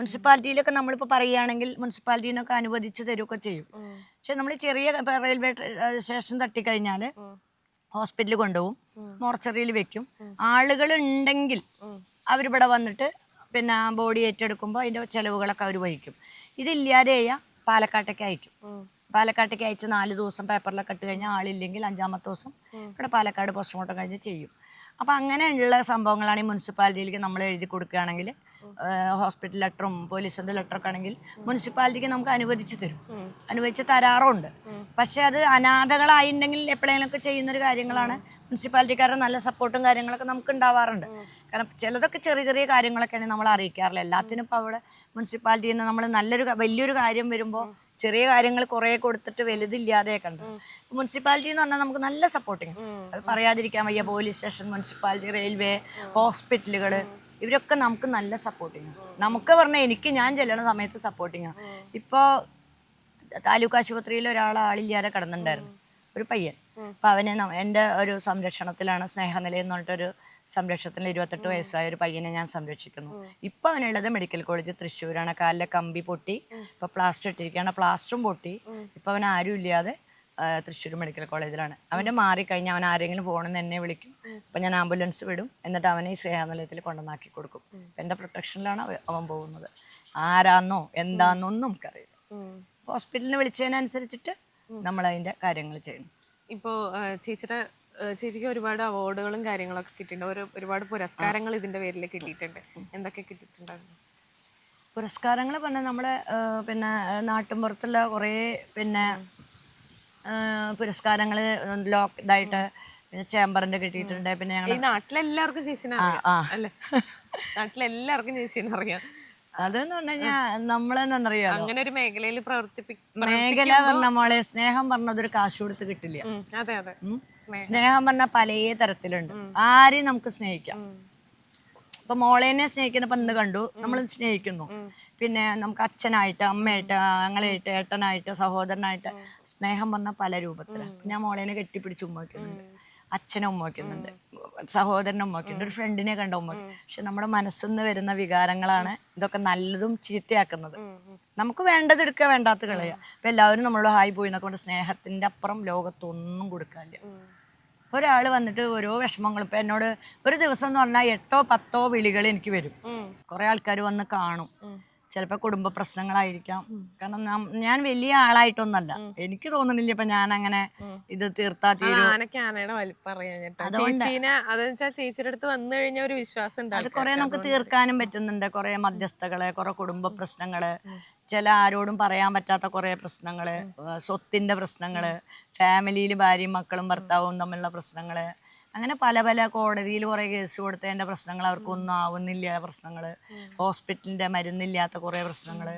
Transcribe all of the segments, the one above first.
മുനിസിപ്പാലിറ്റിയിലൊക്കെ നമ്മളിപ്പോൾ പറയുകയാണെങ്കിൽ മുനിസിപ്പാലിറ്റിയിൽ നിന്നൊക്കെ അനുവദിച്ച് തരുമൊക്കെ ചെയ്യും. പക്ഷെ നമ്മൾ ചെറിയ റെയിൽവേ സ്റ്റേഷൻ തട്ടിക്കഴിഞ്ഞാൽ ഹോസ്പിറ്റലിൽ കൊണ്ടുപോകും മോർച്ചറിയിൽ വെക്കും. ആളുകൾ ഉണ്ടെങ്കിൽ അവരിവിടെ വന്നിട്ട് പിന്നെ ബോഡി ഏറ്റെടുക്കുമ്പോൾ അതിന്റെ ചിലവുകളൊക്കെ അവർ വഹിക്കും. ഇതില്ലാതെ ചെയ്യാ പാലക്കാട്ടേക്ക് അയക്കും. പാലക്കാട്ടേക്ക് അയച്ച് നാല് ദിവസം പേപ്പറിലൊക്കെ ഇട്ട് കഴിഞ്ഞാൽ ആളില്ലെങ്കിൽ അഞ്ചാമത്തെ ദിവസം ഇവിടെ പാലക്കാട് പോസ്റ്റ്മോർട്ടം കഴിഞ്ഞ് ചെയ്യും. അപ്പോൾ അങ്ങനെയുള്ള സംഭവങ്ങളാണ് ഈ മുനിസിപ്പാലിറ്റിയിലേക്ക് നമ്മൾ എഴുതി കൊടുക്കുകയാണെങ്കിൽ ഹോസ്പിറ്റൽ ലെറ്ററും പോലീസിന്റെ ലെറ്ററൊക്കെ ആണെങ്കിൽ മുനിസിപ്പാലിറ്റിക്ക് നമുക്ക് അനുവദിച്ച് തരും. അനുവദിച്ച് തരാറുണ്ട്. പക്ഷേ അത് അനാഥകളായിട്ടുണ്ടെങ്കിൽ എപ്പോഴെങ്കിലുമൊക്കെ ചെയ്യുന്നൊരു കാര്യങ്ങളാണ് മുനിസിപ്പാലിറ്റിക്കാരുടെ നല്ല സപ്പോർട്ടും കാര്യങ്ങളൊക്കെ നമുക്ക് ഉണ്ടാവാറുണ്ട് കാരണം ചിലതൊക്കെ ചെറിയ ചെറിയ കാര്യങ്ങളൊക്കെയാണ് നമ്മൾ അറിയിക്കാറില്ല എല്ലാത്തിനും ഇപ്പോൾ അവിടെ മുനിസിപ്പാലിറ്റിയിൽ നിന്ന് നമ്മൾ നല്ലൊരു വലിയൊരു കാര്യം വരുമ്പോൾ ചെറിയ കാര്യങ്ങൾ കുറേ കൊടുത്തിട്ട് വലുതില്ലാതെ കണ്ടു മുനിസിപ്പാലിറ്റി എന്ന് പറഞ്ഞാൽ നമുക്ക് നല്ല സപ്പോർട്ടിങ് അത് പറയാതിരിക്കാൻ വയ്യ. പോലീസ് സ്റ്റേഷൻ മുനിസിപ്പാലിറ്റി റെയിൽവേ ഹോസ്പിറ്റലുകൾ ഇവരൊക്കെ നമുക്ക് നല്ല സപ്പോർട്ടിങ് നമുക്ക് പറഞ്ഞാൽ എനിക്ക് ഞാൻ ചെല്ലണ സമയത്ത് സപ്പോർട്ടിങ് ഇപ്പോൾ താലൂക്ക് ആശുപത്രിയിൽ ഒരാൾ ആളില്ലാതെ കിടന്നിട്ടുണ്ടായിരുന്നു ഒരു പയ്യൻ. അപ്പൊ അവനെ എന്റെ ഒരു സംരക്ഷണത്തിലാണ് സ്നേഹനിലയം എന്ന് പറഞ്ഞിട്ടൊരു സംരക്ഷണത്തിൽ ഇരുപത്തെട്ട് വയസ്സായ ഒരു പയ്യനെ ഞാൻ സംരക്ഷിക്കുന്നു. ഇപ്പൊ അവനുള്ളത് മെഡിക്കൽ കോളേജ് തൃശ്ശൂരാണ്. കാലിലെ കമ്പി പൊട്ടി. ഇപ്പൊ പ്ലാസ്റ്റർ ഇട്ടിരിക്കുകയാണ്. പ്ലാസ്റ്ററും പൊട്ടി. ഇപ്പൊ അവൻ ആരും ഇല്ലാതെ തൃശ്ശൂർ മെഡിക്കൽ കോളേജിലാണ്. അവന്റെ മാറിക്കഴിഞ്ഞാൽ അവൻ ആരെങ്കിലും ഫോണിൽ നിന്ന് എന്നെ വിളിക്കും. അപ്പം ഞാൻ ആംബുലൻസ് വിടും. എന്നിട്ട് അവനെ ഈ സ്നേഹനിലയത്തിൽ കൊണ്ടുവന്നാക്കി കൊടുക്കും. എന്റെ പ്രൊട്ടക്ഷനിലാണ് അവൻ പോകുന്നത്. ആരാന്നോ എന്താന്നോ ഒന്നും നമുക്കറിയില്ല ഹോസ്പിറ്റലിന് വിളിച്ചതിനനുസരിച്ചിട്ട് നമ്മൾ അതിന്റെ കാര്യങ്ങൾ ചെയ്യണം ഇപ്പോ ആ, ചേച്ചിയുടെ ചേച്ചിക്ക് ഒരുപാട് അവാർഡുകളും കാര്യങ്ങളൊക്കെ കിട്ടിയിട്ടുണ്ട്. ഒരു ഒരുപാട് പുരസ്കാരങ്ങൾ ഇതിന്റെ പേരിൽ കിട്ടിയിട്ടുണ്ട്. എന്തൊക്കെ കിട്ടിയിട്ടുണ്ടായിരുന്നു? പുരസ്കാരങ്ങൾ പറഞ്ഞാൽ നമ്മളെ പിന്നെ നാട്ടിൻപുറത്തുള്ള കുറേ പിന്നെ പുരസ്കാരങ്ങൾ ലോക്ക് ഇതായിട്ട് പിന്നെ ചേമ്പറിന്റെ കിട്ടിയിട്ടുണ്ട്. പിന്നെ ഞങ്ങൾ ഈ നാട്ടിലെല്ലാവർക്കും ചേച്ചിനെ അറിയാം. അല്ലേ? നാട്ടിലെല്ലാവർക്കും ചേച്ചിനെ അറിയാം അതെന്ന് പറഞ്ഞാൽ നമ്മളെന്നറിയാം അങ്ങനെ ഒരു മേഖലയിൽ പ്രവർത്തിപ്പി മേഖല പറഞ്ഞ മോളെ സ്നേഹം പറഞ്ഞതൊരു കാശ് കൊടുത്ത് കിട്ടില്ല. അതെ അതെ. സ്നേഹം. പറഞ്ഞ പല തരത്തിലുണ്ട്. ആരെയും നമുക്ക് സ്നേഹിക്കാം. ഇപ്പൊ മോളേനെ സ്നേഹിക്കുന്ന പന്ന് കണ്ടു. നമ്മൾ സ്നേഹിക്കുന്നു. പിന്നെ നമുക്ക് അച്ഛനായിട്ട് അമ്മയായിട്ട് അങ്ങളായിട്ട് ഏട്ടനായിട്ട് സഹോദരനായിട്ട് സ്നേഹം പറഞ്ഞ പല രൂപത്തിലാണ് ഞാൻ മോളേനെ കെട്ടിപ്പിടിച്ച് ഉമ്മ വയ്ക്കുന്നുണ്ട് അച്ഛനെ ഉമ്മ വയ്ക്കുന്നുണ്ട് സഹോദരനെ ഉമ്മ വയ്ക്കുന്നുണ്ട് ഒരു ഫ്രണ്ടിനെ കണ്ട ഉമ്മ. പക്ഷെ നമ്മുടെ മനസ്സിൽ നിന്ന് വരുന്ന വികാരങ്ങളാണ് ഇതൊക്കെ നല്ലതും ചീത്തയാക്കുന്നത്. നമുക്ക് വേണ്ടത് എടുക്കുക വേണ്ടാത്ത കളയുക അപ്പൊ എല്ലാവരും നമ്മളോട് ഹായ് പോയി എന്നൊക്കെ കൊണ്ട് സ്നേഹത്തിന്റെ അപ്പുറം ലോകത്തൊന്നും കൊടുക്കാനില്ല. ഒരാൾ വന്നിട്ട് ഓരോ വിഷമങ്ങൾ ഇപ്പം എന്നോട് ഒരു ദിവസം എന്ന് പറഞ്ഞാൽ എട്ടോ പത്തോ വിളികൾ എനിക്ക് വരും. കുറേ ആൾക്കാർ വന്ന് കാണും. ചിലപ്പോൾ കുടുംബ പ്രശ്നങ്ങളായിരിക്കാം. കാരണം ഞാൻ വലിയ ആളായിട്ടൊന്നല്ല. എനിക്ക് തോന്നുന്നില്ല ഇപ്പം ഞാൻ അങ്ങനെ ഇത് തീർത്താ ചേച്ചിയുടെ അടുത്ത് വന്നു കഴിഞ്ഞ ഒരു വിശ്വാസം ഉണ്ട് അത് കുറെ നമുക്ക് തീർക്കാനും പറ്റുന്നുണ്ട്. കുറെ മധ്യസ്ഥകളെ കുറെ കുടുംബ പ്രശ്നങ്ങൾ. ചില ആരോടും പറയാൻ പറ്റാത്ത കുറേ പ്രശ്നങ്ങൾ സ്വത്തിന്റെ പ്രശ്നങ്ങൾ ഫാമിലിയിൽ ഭാര്യയും മക്കളും ഭർത്താവും തമ്മിലുള്ള പ്രശ്നങ്ങൾ അങ്ങനെ പല പല കോടതിയിൽ കുറേ കേസ് കൊടുത്തതിന്റെ പ്രശ്നങ്ങൾ അവർക്കൊന്നും ആവുന്നില്ല പ്രശ്നങ്ങൾ ഹോസ്പിറ്റലിന്റെ മരുന്നില്ലാത്ത കുറേ പ്രശ്നങ്ങൾ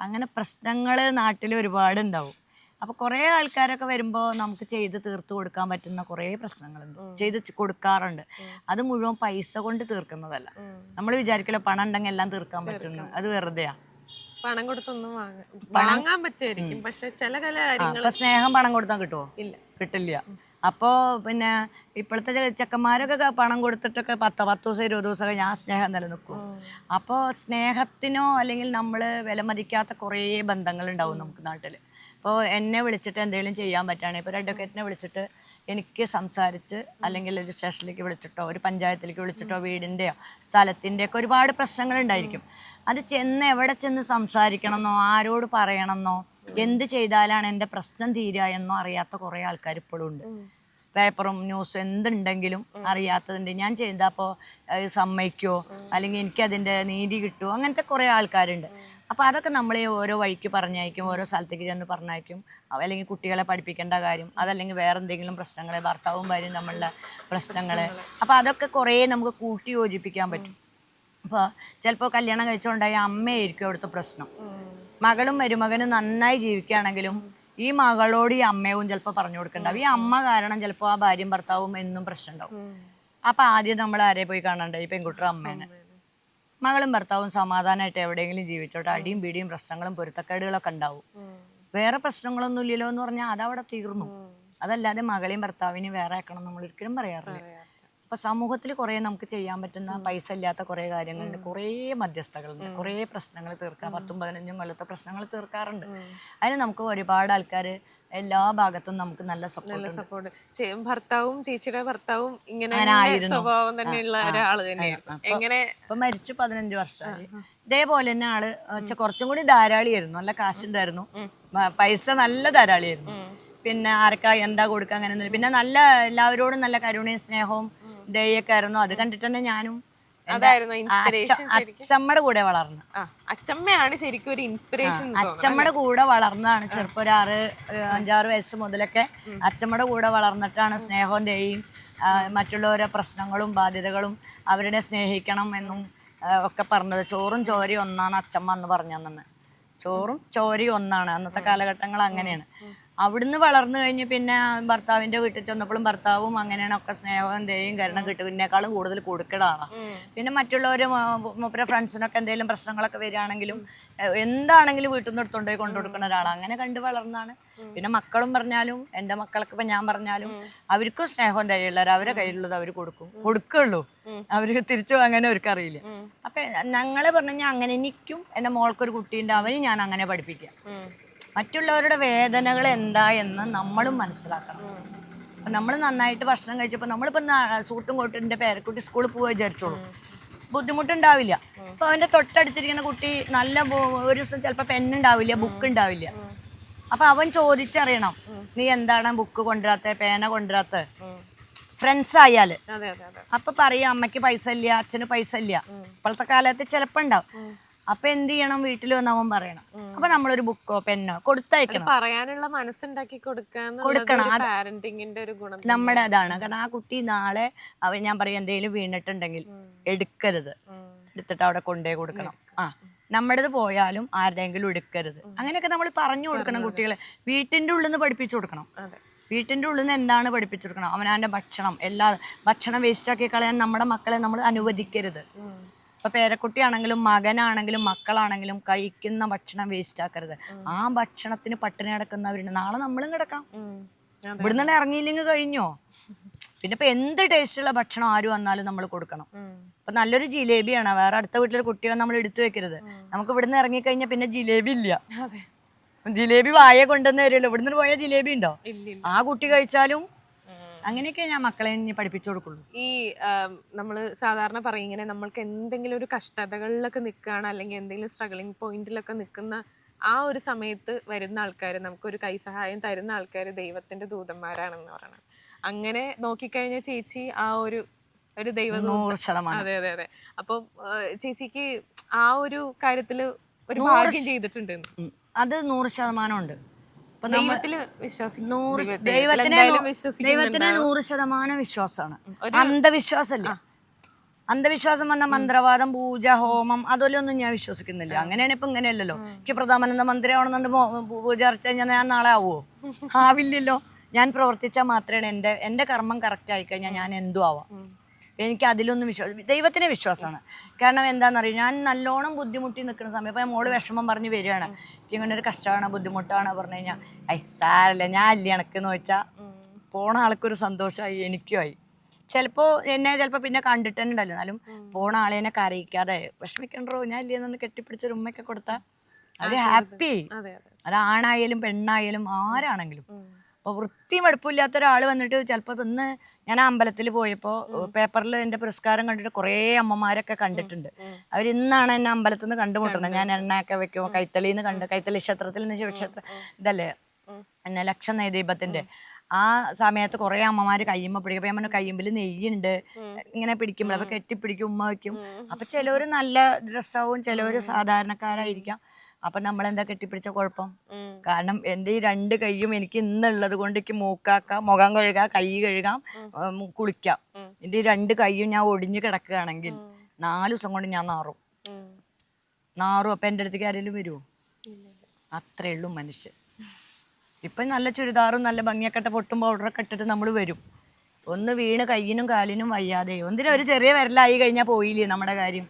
അങ്ങനെ പ്രശ്നങ്ങൾ നാട്ടിൽ ഒരുപാട് ഉണ്ടാവും. അപ്പൊ കുറെ ആൾക്കാരൊക്കെ വരുമ്പോൾ നമുക്ക് ചെയ്ത് തീർത്ത് കൊടുക്കാൻ പറ്റുന്ന കുറേ പ്രശ്നങ്ങളുണ്ട്. ചെയ്ത് കൊടുക്കാറുണ്ട്. അത് മുഴുവൻ പൈസ കൊണ്ട് തീർക്കുന്നതല്ല. നമ്മൾ വിചാരിക്കില്ല പണം ഉണ്ടെങ്കിൽ എല്ലാം തീർക്കാൻ പറ്റുന്നു അത് വെറുതെയാ. പണം കൊടുത്തൊന്നും വാങ്ങാൻ വാങ്ങാൻ പറ്റുമായിരിക്കും. പക്ഷെ ചില ചില കാര്യങ്ങൾ അപ്പൊ സ്നേഹം പണം കൊടുത്താൽ കിട്ടുമോ ഇല്ല. കിട്ടില്ല. അപ്പോ പിന്നെ ഇപ്പോഴത്തെ ചെക്കന്മാരൊക്കെ പണം കൊടുത്തിട്ടൊക്കെ പത്ത് പത്ത് ദിവസം ഇരുപത് ദിവസം ഞാൻ സ്നേഹം നിലനിൽക്കും. അപ്പോൾ സ്നേഹത്തിനോ അല്ലെങ്കിൽ നമ്മൾ വിലമതിക്കാത്ത കുറേ ബന്ധങ്ങളുണ്ടാവും നമുക്ക് നാട്ടിൽ ഇപ്പോൾ എന്നെ വിളിച്ചിട്ട് എന്തെങ്കിലും ചെയ്യാൻ പറ്റുകയാണെങ്കിൽ ഇപ്പോൾ ഒരു അഡ്വക്കേറ്റിനെ വിളിച്ചിട്ട് എനിക്ക് സംസാരിച്ച് അല്ലെങ്കിൽ ഒരു സ്റ്റേഷനിലേക്ക് വിളിച്ചിട്ടോ ഒരു പഞ്ചായത്തിലേക്ക് വിളിച്ചിട്ടോ വീടിന്റെയോ സ്ഥലത്തിന്റെയൊക്കെ ഒരുപാട് പ്രശ്നങ്ങൾ ഉണ്ടായിരിക്കും അത് ചെന്ന് എവിടെ ചെന്ന് സംസാരിക്കണമെന്നോ ആരോട് പറയണമെന്നോ എന്ത് ചെയ്താലാണ് എന്റെ പ്രശ്നം തീരുക എന്നോ അറിയാത്ത കുറേ ആൾക്കാർ ഇപ്പോഴും ഉണ്ട്. പേപ്പറും ന്യൂസും എന്തുണ്ടെങ്കിലും അറിയാത്തതുണ്ട്. ഞാൻ ചെയ്തപ്പോൾ സമ്മതിക്കുമോ അല്ലെങ്കിൽ എനിക്കതിന്റെ നീതി കിട്ടുമോ അങ്ങനത്തെ കുറേ ആൾക്കാരുണ്ട്. അപ്പോൾ അതൊക്കെ നമ്മളെ ഓരോ വഴിക്ക് പറഞ്ഞയക്കും ഓരോ സ്ഥലത്തേക്ക് ചെന്ന് പറഞ്ഞയക്കും. അല്ലെങ്കിൽ കുട്ടികളെ പഠിപ്പിക്കേണ്ട കാര്യം അതല്ലെങ്കിൽ വേറെ എന്തെങ്കിലും പ്രശ്നങ്ങൾ ഭർത്താവും ഭാര്യയും തമ്മിലുള്ള പ്രശ്നങ്ങൾ അപ്പോൾ അതൊക്കെ കുറേ നമുക്ക് കൂട്ടി യോജിപ്പിക്കാൻ പറ്റും. അപ്പോൾ ചിലപ്പോൾ കല്യാണം കഴിച്ചുകൊണ്ടായ അമ്മയായിരിക്കും അവിടുത്തെ പ്രശ്നം. മകളും മരുമകനും നന്നായി ജീവിക്കുകയാണെങ്കിലും ഈ മകളോട് ഈ അമ്മയും ചിലപ്പോൾ പറഞ്ഞു കൊടുക്കണ്ടാവും ഈ അമ്മ കാരണം ചിലപ്പോൾ ആ ഭാര്യയും ഭർത്താവും എന്നും പ്രശ്നം ഉണ്ടാവും. അപ്പൊ ആദ്യം നമ്മൾ ആരെ പോയി കാണണ്ടേ? ഈ പെൺകുട്ടിയുടെ അമ്മേനെ. മകളും ഭർത്താവും സമാധാനമായിട്ട് എവിടെയെങ്കിലും ജീവിച്ചോട്ടെ. അടിയും പിടിയും പ്രശ്നങ്ങളും പൊരുത്തക്കേടുകളൊക്കെ ഉണ്ടാവും. വേറെ പ്രശ്നങ്ങളൊന്നും ഇല്ലല്ലോ എന്ന് പറഞ്ഞാൽ അതവിടെ തീർന്നു. അതല്ലാതെ മകളെയും ഭർത്താവിനെയും വേറെ ആക്കണം നമ്മൾ ഒരിക്കലും പറയാറില്ല. അപ്പൊ സമൂഹത്തിൽ കുറേ നമുക്ക് ചെയ്യാൻ പറ്റുന്ന പൈസ ഇല്ലാത്ത കുറേ കാര്യങ്ങളുണ്ട്. കുറേ മധ്യസ്ഥകളുണ്ട്. കുറേ പ്രശ്നങ്ങൾ തീർക്കാൻ പത്തും പതിനഞ്ചും കൊല്ലത്തെ പ്രശ്നങ്ങൾ തീർക്കാറുണ്ട്. അതിന് നമുക്ക് ഒരുപാട് ആൾക്കാർ എല്ലാ ഭാഗത്തും നമുക്ക് നല്ല സപ്പോർട്ട് സപ്പോർട്ട് ഭർത്താവും ചേച്ചിയുടെ ഭർത്താവും ഇങ്ങനെ. സ്വഭാവം തന്നെയുള്ള ഒരാൾ തന്നെയായിരുന്നു എങ്ങനെ? ഇപ്പൊ മരിച്ചു പതിനഞ്ച് വർഷമായി. ഇതേപോലെ തന്നെ ആൾ കുറച്ചും കൂടി ധാരാളിയായിരുന്നു. നല്ല കാശുണ്ടായിരുന്നു. പൈസ നല്ല ധാരാളിയായിരുന്നു. പിന്നെ ആർക്കാ എന്താ കൊടുക്കുക അങ്ങനെ പിന്നെ നല്ല എല്ലാവരോടും നല്ല കരുണയും സ്നേഹവും ദയൊക്കെ ആയിരുന്നു. അത് കണ്ടിട്ടുണ്ട് ഞാനും. അതായിരുന്നു ഇൻസ്പിറേഷൻ അച്ഛമ്മയുടെ കൂടെ വളർന്നു. അച്ഛമ്മയാണ് ശരിക്കും ഒരു ഇൻസ്പിറേഷൻ അച്ഛമ്മയുടെ കൂടെ വളർന്നതാണ്. ചെറുപ്പം ഒരു ആറ് അഞ്ചാറ് വയസ്സ് മുതലൊക്കെ അച്ഛമ്മയുടെ കൂടെ വളർന്നിട്ടാണ് സ്നേഹവും ദേയും മറ്റുള്ളവരെ പ്രശ്നങ്ങളും ബാധ്യതകളും അവരുടെ സ്നേഹിക്കണം എന്നും ഒക്കെ പറഞ്ഞത്. ചോറും ചോരയും ഒന്നാണ് അച്ഛമ്മ എന്ന് പറഞ്ഞു തന്നെ ചോറും ചോരയും ഒന്നാണ്. അന്നത്തെ കാലഘട്ടങ്ങൾ അങ്ങനെയാണ്. അവിടുന്ന് വളർന്നു കഴിഞ്ഞ് പിന്നെ ഭർത്താവിന്റെ വീട്ടിൽ ചെന്നപ്പോഴും ഭർത്താവും അങ്ങനെയാണ് ഒക്കെ സ്നേഹവും എന്തെയും കാരണം കിട്ടും ഇതിനേക്കാളും കൂടുതൽ കൊടുക്കടാണ് പിന്നെ മറ്റുള്ളവർ മൂപ്പരെ ഫ്രണ്ട്സിനൊക്കെ എന്തെങ്കിലും പ്രശ്നങ്ങളൊക്കെ വരികയാണെങ്കിലും എന്താണെങ്കിലും വീട്ടിൽ നിന്ന് എടുത്തോണ്ട് പോയി കൊണ്ടു കൊടുക്കുന്ന ഒരാളാണ് അങ്ങനെ കണ്ടു വളർന്നാണ്. പിന്നെ മക്കളും പറഞ്ഞാലും എന്റെ മക്കൾക്ക് ഇപ്പം ഞാൻ പറഞ്ഞാലും അവർക്കും സ്നേഹം ദയുള്ളവർ അവരെ കയ്യിലുള്ളത് അവർ കൊടുക്കും. കൊടുക്കുള്ളൂ. അവർക്ക് തിരിച്ചു അങ്ങനെ അവർക്ക് അറിയില്ല അപ്പം ഞങ്ങളെ പറഞ്ഞു കഴിഞ്ഞാൽ അങ്ങനെ എനിക്കും എന്റെ മോൾക്കൊരു കുട്ടിയുണ്ട് അവന് ഞാൻ അങ്ങനെ പഠിപ്പിക്കാം മറ്റുള്ളവരുടെ വേദനകൾ എന്താ എന്ന് നമ്മളും മനസ്സിലാക്കണം. അപ്പം നമ്മൾ നന്നായിട്ട് ഭക്ഷണം കഴിച്ചപ്പോൾ നമ്മളിപ്പോൾ സൂട്ടും കോട്ടും പേരക്കുട്ടി സ്കൂളിൽ പോവുക വിചാരിച്ചോളൂ. ബുദ്ധിമുട്ടുണ്ടാവില്ല. അപ്പോൾ അവന്റെ തൊട്ടടുത്തിരിക്കുന്ന കുട്ടി നല്ല ഒരു ദിവസം ചിലപ്പോൾ പെന്നുണ്ടാവില്ല ബുക്ക് ഉണ്ടാവില്ല. അപ്പം അവൻ ചോദിച്ചറിയണം നീ എന്താണ് ബുക്ക് കൊണ്ടുവരാത്ത പേന കൊണ്ടുവരാത്ത? ഫ്രണ്ട്സ് ആയാൽ. അപ്പൊ പറയാ അമ്മയ്ക്ക് പൈസ ഇല്ല അച്ഛന് പൈസ ഇല്ല. ഇപ്പോഴത്തെ കാലത്ത് ചിലപ്പോ ഉണ്ടാവും. അപ്പൊ എന്ത് ചെയ്യണം? വീട്ടിൽ വന്നവൻ പറയണം. അപ്പൊ നമ്മളൊരു ബുക്കോ പെന്നോ കൊടുത്തയക്കണം. പറയാനുള്ള മനസ്സുണ്ടാക്കി കൊടുക്കാൻ കൊടുക്കണം. പാരന്റിങ്ങിന്റെ ഒരു ഗുണം നമ്മുടെ അതാണ്. കാരണം ആ കുട്ടി നാളെ അവൻ ഞാൻ പറയും എന്തെങ്കിലും വീണിട്ടുണ്ടെങ്കിൽ എടുക്കരുത്. എടുത്തിട്ട് അവിടെ കൊണ്ടേ കൊടുക്കണം. ആ നമ്മുടേത് പോയാലും ആരുടെയെങ്കിലും എടുക്കരുത്. അങ്ങനെയൊക്കെ നമ്മൾ പറഞ്ഞു കൊടുക്കണം കുട്ടികളെ. വീട്ടിന്റെ ഉള്ളിൽ നിന്ന് പഠിപ്പിച്ചു കൊടുക്കണം. അതെ. വീട്ടിന്റെ ഉള്ളിൽ നിന്ന് എന്താണ് പഠിപ്പിച്ചു കൊടുക്കണം? അവനവന്റെ ഭക്ഷണം എല്ലാ ഭക്ഷണം വേസ്റ്റാക്കി കളയാൻ നമ്മുടെ മക്കളെ നമ്മൾ അനുവദിക്കരുത്. ഇപ്പൊ പേരക്കുട്ടിയാണെങ്കിലും മകനാണെങ്കിലും മക്കളാണെങ്കിലും കഴിക്കുന്ന ഭക്ഷണം വേസ്റ്റ് ആക്കരുത്. ആ ഭക്ഷണത്തിന് പട്ടിണി കിടക്കുന്നവരുണ്ട്. നാളെ നമ്മളും കിടക്കാം. ഇവിടുന്ന് ഇറങ്ങിയില്ലെങ്കിൽ കഴിഞ്ഞോ? പിന്നെ ഇപ്പൊ എന്ത് ടേസ്റ്റുള്ള ഭക്ഷണം ആര് വന്നാലും നമ്മൾ കൊടുക്കണം. ഇപ്പൊ നല്ലൊരു ജിലേബിയാണ്. വേറെ അടുത്ത വീട്ടിലൊരു കുട്ടിയോ നമ്മൾ എടുത്തു വെക്കരുത്. നമുക്ക് ഇവിടുന്ന് ഇറങ്ങിക്കഴിഞ്ഞാൽ പിന്നെ ജിലേബി ഇല്ല. ജിലേബി വായ കൊണ്ടുവന്ന് വരുമല്ലോ ഇവിടുന്ന് പോയാൽ ജിലേബി ഉണ്ടോ? ആ കുട്ടി കഴിച്ചാലും അങ്ങനെയൊക്കെ ഞാൻ മക്കളെ ഇനി പഠിപ്പിച്ചു കൊടുക്കുള്ളൂ. ഈ നമ്മൾ സാധാരണ പറയും ഇങ്ങനെ നമ്മൾക്ക് എന്തെങ്കിലും ഒരു കഷ്ടതകളിലൊക്കെ നിൽക്കുകയാണ് അല്ലെങ്കിൽ എന്തെങ്കിലും സ്ട്രഗിളിങ് പോയിന്റിലൊക്കെ നിൽക്കുന്ന ആ ഒരു സമയത്ത് വരുന്ന ആൾക്കാർ നമുക്കൊരു കൈസഹായം തരുന്ന ആൾക്കാർ ദൈവത്തിന്റെ ദൂതന്മാരാണെന്ന് പറയണം. അങ്ങനെ നോക്കിക്കഴിഞ്ഞ ചേച്ചി ആ ഒരു ഒരു ദൈവ അതെ അതെ അതെ. അപ്പൊ ചേച്ചിക്ക് ആ ഒരു കാര്യത്തിൽ ഒരു ഭാഗ്യം ചെയ്തിട്ടുണ്ട് അത് നൂറ് ശതമാനം ഉണ്ട് ദൈവത്തിൽ വിശ്വസിക്കും നൂറ് ദൈവത്തിനെ ദൈവത്തിന് നൂറ് ശതമാനം വിശ്വാസമാണ്. അന്ധവിശ്വാസമല്ല അന്ധവിശ്വാസം പറഞ്ഞ മന്ത്രവാദം പൂജ ഹോമം അതിലൊന്നും ഞാൻ വിശ്വസിക്കുന്നില്ല. അങ്ങനെയാണ് ഇപ്പൊ ഇങ്ങനെയല്ലല്ലോ. എനിക്ക് പ്രധാനമന്ത്രി മന്ത്രി ആവണമെന്നുണ്ട് പൂജ അർച്ച കഴിഞ്ഞാൽ ഞാൻ നാളെ ആവുമോ ആവില്ലല്ലോ. ഞാൻ പ്രവർത്തിച്ചാൽ മാത്രമേ എന്റെ എന്റെ കർമ്മം കറക്റ്റ് ആയിക്കഴിഞ്ഞാൽ ഞാൻ എന്തു ആവാം. എനിക്ക് അതിലൊന്നും വിശ്വാസം ദൈവത്തിനെ വിശ്വാസമാണ്. കാരണം എന്താണെന്നറിയോ ഞാൻ നല്ലോണം ബുദ്ധിമുട്ടി നിൽക്കുന്ന സമയം ഇപ്പം മോൾ വിഷമം പറഞ്ഞ് വരികയാണ്. എനിക്ക് ഇങ്ങനെ ഒരു കഷ്ടമാണ് ബുദ്ധിമുട്ടാണ് പറഞ്ഞു കഴിഞ്ഞാൽ ഐ സാരല്ല ഞാൻ അല്ലേ എനക്കെന്ന് വെച്ചാൽ പോണ ആൾക്കൊരു സന്തോഷമായി എനിക്കും ആയി. ചിലപ്പോൾ എന്നെ ചിലപ്പോൾ പിന്നെ കണ്ടിട്ട് തന്നെ ഉണ്ടല്ലോ എന്നാലും പോണ ആളെ എന്നെ കരയിക്കാതെ വിഷമിക്കണ്ടോ ഞാൻ ഇല്ലേ എന്നൊന്ന് കെട്ടിപ്പിടിച്ചൊരു ഉമ്മയൊക്കെ കൊടുത്താൽ അവർ ഹാപ്പി അത് ആണായാലും പെണ്ണായാലും ആരാണെങ്കിലും. അപ്പോൾ വൃത്തിയും മടുപ്പില്ലാത്ത ഒരാൾ വന്നിട്ട് ചിലപ്പോൾ ഇന്ന് ഞാൻ ആ അമ്പലത്തിൽ പോയപ്പോൾ പേപ്പറിൽ എന്റെ പുരസ്കാരം കണ്ടിട്ട് കുറേ അമ്മമാരൊക്കെ കണ്ടിട്ടുണ്ട്. അവർ ഇന്നാണ് എന്നെ അമ്പലത്തിൽ നിന്ന് കണ്ടുമുട്ടുന്നത് ഞാൻ എണ്ണയൊക്കെ വെക്കുമോ കൈത്തളിയിൽ നിന്ന് കണ്ട് കൈത്തളി ക്ഷേത്രത്തിൽ നിന്ന് ശിവക്ഷേത്ര ഇതല്ലേ? എന്നെ ലക്ഷ നൈദീപത്തിന്റെ ആ സമയത്ത് കുറേ അമ്മമാർ കയ്യുമ്മ പിടിക്കും. അപ്പൊ ഞാൻ കയ്യുമ്പിൽ നെയ്യുണ്ട്. ഇങ്ങനെ പിടിക്കുമ്പോൾ അപ്പൊ കെട്ടിപ്പിടിക്കും ഉമ്മ വയ്ക്കും അപ്പൊ ചിലവര് നല്ല ഡ്രസ്സാവും ചിലവര് സാധാരണക്കാരായിരിക്കാം. അപ്പൊ നമ്മൾ എന്താ കെട്ടിപ്പിടിച്ച കുഴപ്പം? കാരണം എന്റെ ഈ രണ്ട് കൈയും എനിക്ക് ഇന്നുള്ളത് കൊണ്ട് എനിക്ക് മൂക്കാക്കാം മുഖം കഴുകാം കൈ കഴുകാം കുളിക്കാം. എന്റെ ഈ രണ്ട് കൈയും ഞാൻ ഒടിഞ്ഞു കിടക്കുകയാണെങ്കിൽ നാല് ദിവസം കൊണ്ട് ഞാൻ നാറും. നാറും. അപ്പൊ എന്റെ അടുത്തേക്ക് ആരെങ്കിലും വരുമോ അത്രേ ഉള്ളൂ മനുഷ്യൻ. ഇപ്പം നല്ല ചുരിദാറും നല്ല ഭംഗിയൊക്കെ പൊട്ടും പൗഡറൊക്കെ ഇട്ടിട്ട് നമ്മൾ വരും. ഒന്ന് വീണ് കയ്യിനും കാലിനും വയ്യാതെയോ എന്തിനാ ഒരു ചെറിയ വിരലായി കഴിഞ്ഞാൽ പോയില്ലേ നമ്മുടെ കാര്യം?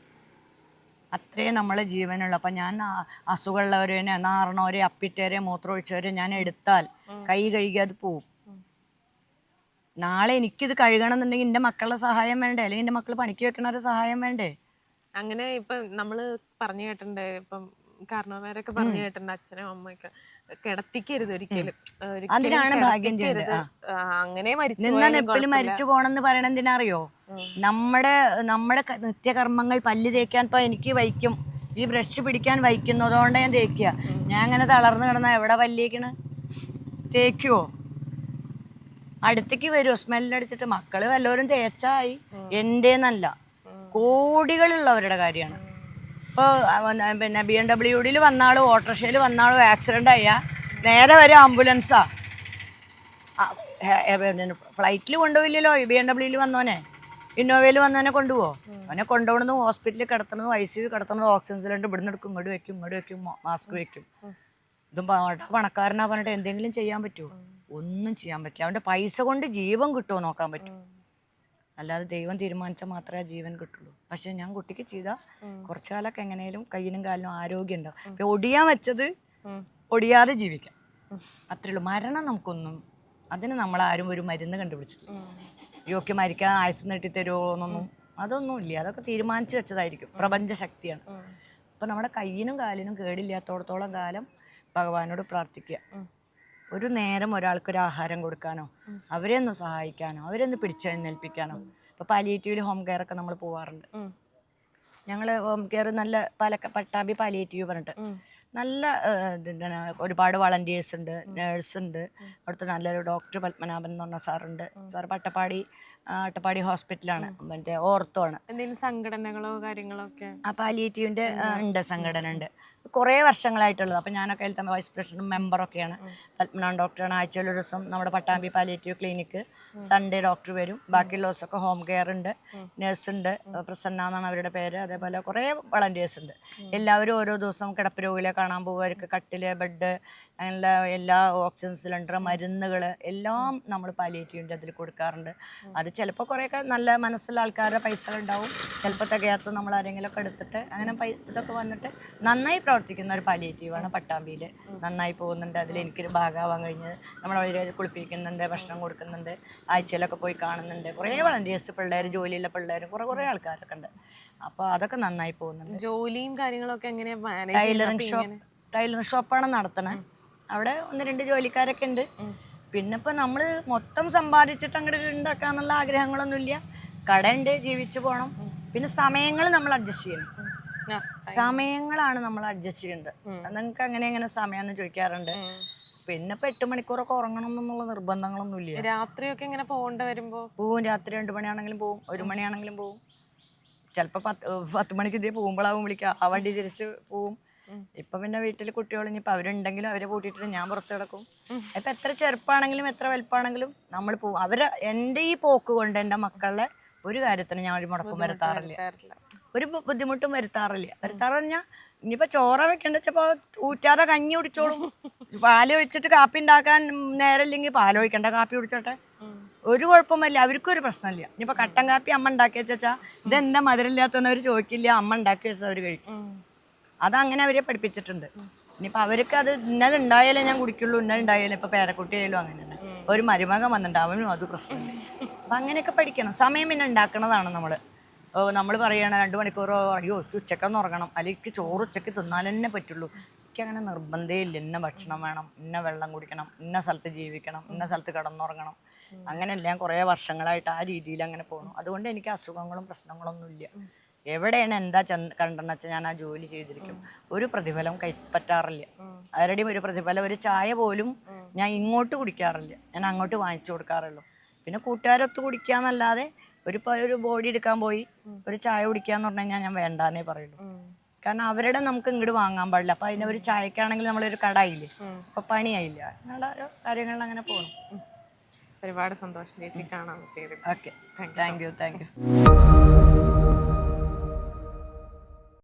അത്രേ നമ്മളെ ജീവനുള്ള. അപ്പം ഞാൻ അസുഖമുള്ളവരെ നാറണവരെ അപ്പിട്ടവരെ മൂത്രമൊഴിച്ചവരെ ഞാൻ എടുത്താൽ കൈ കഴുകി അത് പോവും. നാളെ എനിക്കിത് കഴുകണം എന്നുണ്ടെങ്കിൽ എന്റെ മക്കളുടെ സഹായം വേണ്ടേ? അല്ലെങ്കിൽ എന്റെ മക്കൾ പണിക്ക് വെക്കണവരുടെ സഹായം വേണ്ടേ? അങ്ങനെ ഇപ്പൊ നമ്മൾ പറഞ്ഞു കേട്ടിട്ടുണ്ട്. ഇപ്പം കാരണവന്മാരൊക്കെ പറഞ്ഞു കേട്ടിട്ടുണ്ട് അച്ഛനും അമ്മയൊക്കെ. കിടത്തിക്കരുത് ഒരിക്കലും. അതിനാണ് ഭാഗ്യം അങ്ങനെ മരിച്ചു നിന്നാ പോയാലും എപ്പോഴും. മരിച്ചു പോണെന്ന് പറയണ എന്തിനറിയോ നമ്മുടെ നമ്മുടെ നിത്യകർമ്മങ്ങൾ പല്ല് തേക്കാൻ ഇപ്പൊ എനിക്ക് വയ്ക്കും. ഈ ബ്രഷ് പിടിക്കാൻ വയ്ക്കുന്നു അതുകൊണ്ട് ഞാൻ തേക്കുക. ഞാൻ അങ്ങനെ തളർന്നു കിടന്ന എവിടെ പല്ലേക്കണ്? തേക്കുവോ? അടുത്തേക്ക് വരുമോ സ്മെല്ലടിച്ചിട്ട് മക്കൾ വല്ലവരും തേച്ചായി എന്റെന്നല്ല. കോടികളുള്ളവരുടെ കാര്യമാണ്. ഇപ്പോൾ പിന്നെ ബി എം ഡബ്ല്യു ഡിയിൽ വന്നാളും ഓട്ടോറിക്ഷയിൽ വന്നാളും ആക്സിഡന്റ് ആയാൽ നേരെ വരെ ആംബുലൻസാ. ഫ്ലൈറ്റിൽ കൊണ്ടുപോയില്ലല്ലോ ബി എം ഡബ്ല്യുയിൽ വന്നോനെ ഇന്നോവയിൽ വന്നവനെ. കൊണ്ടുപോകോ അവനെ കൊണ്ടുപോകണതും ഹോസ്പിറ്റലിൽ കിടത്തണതും ഐ സി യു കിടത്തണതും ഓക്സിജൻ സിലിണ്ടർ ഇവിടുന്ന് എടുക്കും ഇങ്ങോട്ട് വെക്കും ഇങ്ങോട്ട് വെക്കും മാസ്ക് വെക്കും. ഇതും പണ- പണക്കാരനാ പറഞ്ഞിട്ട് എന്തെങ്കിലും ചെയ്യാൻ പറ്റുമോ ഒന്നും ചെയ്യാൻ പറ്റില്ല. അവന്റെ പൈസ കൊണ്ട് ജീവൻ കിട്ടുമോ നോക്കാൻ പറ്റും. അല്ലാതെ ദൈവം തീരുമാനിച്ചാൽ മാത്രമേ ആ ജീവൻ കിട്ടുള്ളൂ. പക്ഷെ ഞാൻ കുട്ടിക്ക് ചെയ്ത കുറച്ചു കാലമൊക്കെ എങ്ങനെയും കയ്യിനും കാലിനും ആരോഗ്യം ഉണ്ടാവും. ഇപ്പൊ ഒടിയാൻ വെച്ചത് ഒടിയാതെ ജീവിക്കാം. അത്രേ ഉള്ളൂ മരണം നമുക്കൊന്നും അതിന് നമ്മൾ ആരും ഒരു മരുന്ന് കണ്ടുപിടിച്ചിട്ടില്ല. യോഗ്യം മരിക്കാൻ ആയുസ് നീട്ടി എന്നൊന്നും അതൊന്നും ഇല്ല. അതൊക്കെ തീരുമാനിച്ചു വെച്ചതായിരിക്കും. പ്രപഞ്ച ശക്തിയാണ്. അപ്പം നമ്മുടെ കയ്യിനും കാലിനും കേടില്ലാത്തോടത്തോളം കാലം ഭഗവാനോട് പ്രാർത്ഥിക്കുക. ഒരു നേരം ഒരാൾക്ക് ഒരു ആഹാരം കൊടുക്കാനോ അവരെ ഒന്ന് സഹായിക്കാനോ അവരെ ഒന്ന് പിടിച്ചെഴുന്നേൽപ്പിക്കാനോ. ഇപ്പൊ പാലിയേറ്റീവിൽ ഹോം കെയർ ഒക്കെ നമ്മൾ പോവാറുണ്ട്. ഞങ്ങൾ ഞങ്ങൾ ഹോം കെയർ നല്ല പല പട്ടാമ്പി പാലിയേറ്റീവ് പറഞ്ഞിട്ട്. നല്ല ഒരുപാട് വളണ്ടിയേഴ്സ് ഉണ്ട് നേഴ്സ് ഉണ്ട്. അവിടുത്തെ നല്ലൊരു ഡോക്ടർ പത്മനാഭൻ എന്ന് പറഞ്ഞ സാറുണ്ട്. സാർ പട്ടപ്പാടി അട്ടപ്പാടി ഹോസ്പിറ്റലാണ് മറ്റേ ഓർത്തോ ആണ്. എന്തെങ്കിലും സംഘടനകളോ കാര്യങ്ങളോ ഒക്കെ ആ പാലിയേറ്റീവിന്റെ ഉണ്ട്? സംഘടന ഉണ്ട്. കുറേ വർഷങ്ങളായിട്ടുള്ളത്. അപ്പോൾ ഞാനൊക്കെ അതിൽ തന്നെ വൈസ് പ്രസിഡന്റും മെമ്പറൊക്കെയാണ് പത്മനാഭൻ ഡോക്ടറാണ് ആഴ്ചയിൽ ഒരു ദിവസം നമ്മുടെ Pattambi palliative clinic Sunday doctor വരും. ബാക്കിയുള്ള ദിവസമൊക്കെ ഹോം കെയർ ഉണ്ട്. നഴ്സ് ഉണ്ട്. പ്രസന്ന എന്നാണ് അവരുടെ പേര്. അതേപോലെ കുറേ വളണ്ടിയേഴ്സ് ഉണ്ട്. എല്ലാവരും ഓരോ ദിവസം കിടപ്പ് രോഗികളെ കാണാൻ പോകുമായിരിക്കും കട്ടിൽ ബെഡ് അങ്ങനെയുള്ള എല്ലാ ഓക്സിജൻ സിലിണ്ടർ മരുന്നുകൾ എല്ലാം നമ്മൾ പാലിയേറ്റീവിന്റെ അതിൽ കൊടുക്കാറുണ്ട്. അത് ചിലപ്പോൾ കുറേയൊക്കെ നല്ല മനസ്സുള്ള ആൾക്കാരുടെ പൈസ ഉണ്ടാവും. ചിലപ്പോൾ തികയാത്ത നമ്മൾ ആരെങ്കിലുമൊക്കെ എടുത്തിട്ട് അങ്ങനെ പൈ ഇതൊക്കെ വന്നിട്ട് നന്നായി പ്രവർത്തിക്കുന്ന ഒരു പാലിയേറ്റീവാണ് പട്ടാമ്പിയിൽ നന്നായി പോകുന്നുണ്ട്. അതിൽ എനിക്കൊരു ഭാഗമാവാൻ കഴിഞ്ഞത് നമ്മൾ അവരെ കുളിപ്പിക്കുന്നുണ്ട് ഭക്ഷണം കൊടുക്കുന്നുണ്ട് ആഴ്ചയിലൊക്കെ പോയി കാണുന്നുണ്ട്. കുറേ വളണ്ടിയേഴ്സ് പിള്ളേർ ജോലിയുള്ള പിള്ളേർ കുറേ കുറേ ആൾക്കാരൊക്കെ ഉണ്ട്. അപ്പോൾ അതൊക്കെ നന്നായി പോകുന്നുണ്ട്. ജോലിയും കാര്യങ്ങളൊക്കെ എങ്ങനെയാണ് ടൈലറിങ് ഷോപ്പ് ടൈലറിംഗ് ഷോപ്പാണ് നടത്തണേ. അവിടെ ഒന്ന് രണ്ട് ജോലിക്കാരൊക്കെ ഉണ്ട്. പിന്നെ ഇപ്പം നമ്മൾ മൊത്തം സമ്പാദിച്ചിട്ട് അങ്ങോട്ട് ഉണ്ടാക്കാന്നുള്ള ആഗ്രഹങ്ങളൊന്നുമില്ല. കടയുണ്ട് ജീവിച്ചു പോകണം പിന്നെ സമയങ്ങൾ നമ്മൾ അഡ്ജസ്റ്റ് ചെയ്യണം. സമയങ്ങളാണ് നമ്മൾ അഡ്ജസ്റ്റ് ചെയ്യുന്നത് നിങ്ങൾക്ക് അങ്ങനെ എങ്ങനെ സമയം ചോദിക്കാറുണ്ട്. പിന്നെ ഇപ്പൊ എട്ട് മണിക്കൂറൊക്കെ ഉറങ്ങണം എന്നുള്ള നിർബന്ധങ്ങളൊന്നും ഇല്ല. രാത്രിയൊക്കെ ഇങ്ങനെ പോകേണ്ട വരുമ്പോ? പോവും. രാത്രി രണ്ടു മണിയാണെങ്കിലും പോവും. ഒരു മണിയാണെങ്കിലും പോവും. ചിലപ്പോ പത്ത് പത്ത് മണിക്ക് ഇതേ പോകുമ്പോഴാവും വിളിക്കുക ആ വണ്ടി തിരിച്ച് പോവും. ഇപ്പൊ പിന്നെ വീട്ടിൽ കുട്ടികൾ ഇനിയിപ്പോ അവരുണ്ടെങ്കിലും അവരെ കൂട്ടിയിട്ട് ഞാൻ പുറത്ത് കിടക്കും. ഇപ്പൊ എത്ര ചെറുപ്പാണെങ്കിലും എത്ര വലുപ്പാണെങ്കിലും നമ്മൾ പോവും. അവരെ എന്റെ ഈ പോക്ക് കൊണ്ട് എന്റെ മക്കളുടെ ഒരു കാര്യത്തിന് ഞാൻ ഒരു മുടക്കം വരുത്താറില്ല. ഒരു ബുദ്ധിമുട്ടും വരുത്താറില്ല. വരുത്താറ് പറഞ്ഞാൽ ഇനിയിപ്പോ ചോറ വെക്കേണ്ട വെച്ചപ്പോൾ ഊറ്റാതെ കഞ്ഞി കുടിച്ചോളും. പാൽ ഒഴിച്ചിട്ട് കാപ്പി ഉണ്ടാക്കാൻ നേരമില്ലെങ്കിൽ പാൽ ഒഴിക്കണ്ട കാപ്പി കുടിച്ചോട്ടെ. ഒരു കുഴപ്പമില്ല അവർക്കും ഒരു പ്രശ്നമില്ല. ഇനിയിപ്പോ കട്ടൻ കാപ്പി അമ്മ ഉണ്ടാക്കി വെച്ചാ ഇതെന്താ മധുരമില്ലാത്തവർ ചോദിക്കില്ല. അമ്മ ഉണ്ടാക്കി വെച്ചാൽ അവർ കഴിക്കും. അതങ്ങനെ അവരെ പഠിപ്പിച്ചിട്ടുണ്ട്. ഇനിയിപ്പോ അവർക്ക് അത് ഇന്നത് ഉണ്ടായാലേ ഞാൻ കുടിക്കുള്ളൂ ഇന്നത് ഉണ്ടായാലേ ഇപ്പൊ പേരക്കുട്ടിയായാലും അങ്ങനെ തന്നെ. ഒരു മരുമകൻ വന്നിട്ടുണ്ട് അവനും അത് പ്രശ്നമില്ല. അപ്പൊ അങ്ങനെയൊക്കെ പഠിക്കണം. സമയം പിന്നെ ഉണ്ടാക്കണതാണ് നമ്മൾ. ഓ നമ്മൾ പറയുകയാണ് രണ്ട് മണിക്കൂറോ അയ്യോ ഉച്ചക്കൊന്ന് ഉറങ്ങണം. അല്ലെങ്കിൽ ചോറ് ഉച്ചയ്ക്ക് തിന്നാൽ തന്നെ പറ്റുള്ളൂ. എനിക്ക് അങ്ങനെ നിർബന്ധേ ഇല്ല. ഇന്ന ഭക്ഷണം വേണം ഇന്ന വെള്ളം കുടിക്കണം ഇന്ന സ്ഥലത്ത് ജീവിക്കണം ഇന്ന സ്ഥലത്ത് കിടന്നുറങ്ങണം. അങ്ങനെയല്ല ഞാൻ കുറേ വർഷങ്ങളായിട്ട് ആ രീതിയിൽ അങ്ങനെ പോകുന്നു അതുകൊണ്ട് എനിക്ക് അസുഖങ്ങളും പ്രശ്നങ്ങളൊന്നും ഇല്ല. എവിടെയാണ് എന്താ ചെന്ന് കണ്ടെന്ന് വെച്ചാൽ ഞാൻ ആ ജോലി ചെയ്തിരിക്കും. ഒരു പ്രതിഫലം കൈപ്പറ്റാറില്ല. ആരുടെയും ഒരു പ്രതിഫലം ഒരു ചായ പോലും ഞാൻ ഇങ്ങോട്ട് കുടിക്കാറില്ല. ഞാൻ അങ്ങോട്ട് വാങ്ങിച്ചു കൊടുക്കാറുള്ളൂ. പിന്നെ കൂട്ടുകാരൊത്ത് കുടിക്കാന്നല്ലാതെ ഒരു ഒരു ബോഡി എടുക്കാൻ പോയി ഒരു ചായ കുടിക്കാന്ന് പറഞ്ഞു കഴിഞ്ഞാൽ ഞാൻ വേണ്ടാന്നേ പറയുള്ളൂ. കാരണം അവരുടെ നമുക്ക് ഇങ്ങോട്ട് വാങ്ങാൻ പാടില്ല. അപ്പൊ അതിന്റെ ഒരു ചായക്കാണെങ്കിൽ നമ്മളൊരു കടായില്ലേ അപ്പൊ പണിയായില്ല. അങ്ങനെയുള്ള കാര്യങ്ങളിൽ അങ്ങനെ പോകണം ഒരുപാട് സന്തോഷം ചേച്ചി കാണാൻ പറ്റിയത്. Okay thank you thank you